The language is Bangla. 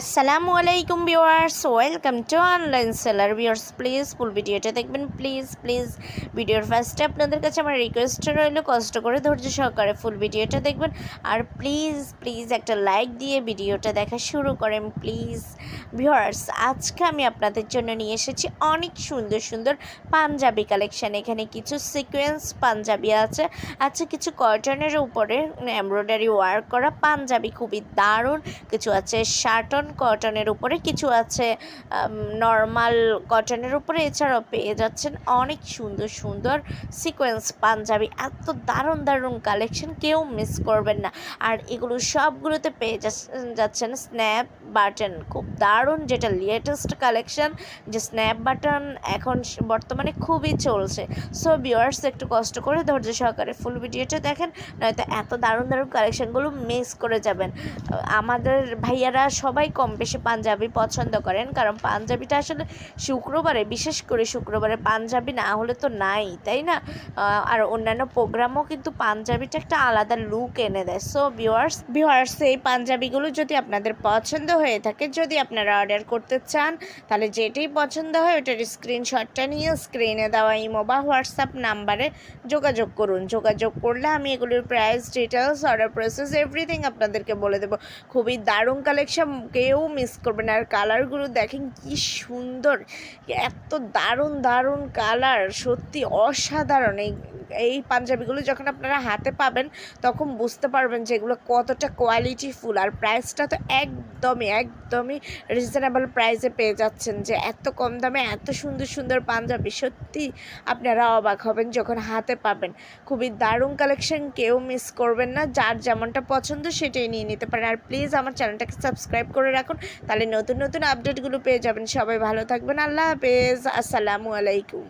আসসালামু আলাইকুম viewers welcome to online seller viewers please full ভিডিওটা দেখবেন। প্লিজ প্লিজ ভিডিওর ফার্স্টে আপনাদের কাছে আমার রিকোয়েস্ট রইল, কষ্ট করে ধৈর্য সহকারে ফুল ভিডিওটা দেখবেন। আর প্লিজ প্লিজ একটা লাইক দিয়ে ভিডিওটা দেখা শুরু করেন প্লিজ ভিউয়ার্স আজকে আমি আপনাদের জন্য নিয়ে এসেছি অনেক সুন্দর সুন্দর পাঞ্জাবি কালেকশন এখানে কিছু সিকোয়েন্স পাঞ্জাবি আছে আচ্ছা কিছু কটনের উপরে এমব্রয়ডারি ওয়ার্ক করা পাঞ্জাবি। খুবই দারুণ। কিছু আছে শার্টন কটনের উপরে কিছু আছে নর্মাল কটনের উপরে এছাড়াও পেয়ে যাচ্ছেন অনেক সুন্দর সুন্দর সিকোয়েন্স পাঞ্জাবি। এত দারুণ দারুণ কালেকশন কেউ মিস করবেন না। আর এগুলো সবগুলোতে পেয়ে যাচ্ছেন স্ন্যাপ বাটন খুব দারুণ যেটা লেটেস্ট কালেকশন যে স্ন্যাপ বাটন এখন বর্তমানে খুবই চলছে। সো ভিউয়ার্স একটু কষ্ট করে ধৈর্য সহকারে ফুল ভিডিওটা দেখেন, নয়তো এত দারুণ দারুণ কালেকশনগুলো মিস করে যাবেন। আমাদের ভাইয়ারা সবাই কম বেশি পাঞ্জাবি পছন্দ করেন। কারণ পাঞ্জাবিটা আসলে শুক্রবারে, বিশেষ করে শুক্রবারে পাঞ্জাবি না হলে তো নাই, তাই না? আর অন্যান্য প্রোগ্রামও কিন্তু পাঞ্জাবিটা একটা আলাদা লুক এনে দেয়। সো ভিউয়ার্স ভিউয়ার্স এই পাঞ্জাবিগুলো যদি আপনাদের পছন্দ হয়ে থাকে, যদি আপনারা অর্ডার করতে চান, তাহলে যেটাই পছন্দ হয় ওটার স্ক্রিনশটটা নিয়ে স্ক্রিনে দেওয়া ইমো বা হোয়াটসঅ্যাপ নাম্বারে যোগাযোগ করুন। যোগাযোগ করলে আমি এগুলোর price details order process everything আপনাদেরকে বলে দেবো। খুবই দারুণ কালেকশন কেউ মিস করবেন আর কালারগুলো দেখেন কি সুন্দর, এত দারুণ দারুণ কালার সত্যি অসাধারণ। এই এই পাঞ্জাবিগুলো যখন আপনারা হাতে পাবেন, তখন বুঝতে পারবেন যে এগুলো কতটা কোয়ালিটিফুল আর প্রাইসটা তো একদমই একদমই রিজনেবল প্রাইসে পেয়ে যাচ্ছেন যে এত কম দামে এত সুন্দর সুন্দর পাঞ্জাবি। সত্যি আপনারা অবাক হবেন যখন হাতে পাবেন। খুবই দারুণ কালেকশন কেউ মিস করবেন না। যার যেমনটা পছন্দ সেটাই নিয়ে নিতে পারেন। আর প্লিজ আমার চ্যানেলটাকে সাবস্ক্রাইব করে রাখুন, তাহলে নতুন নতুন আপডেটগুলো পেয়ে যাবেন। সবাই ভালো থাকবেন। আল্লাহ হাফেজ। আসসালামু আলাইকুম।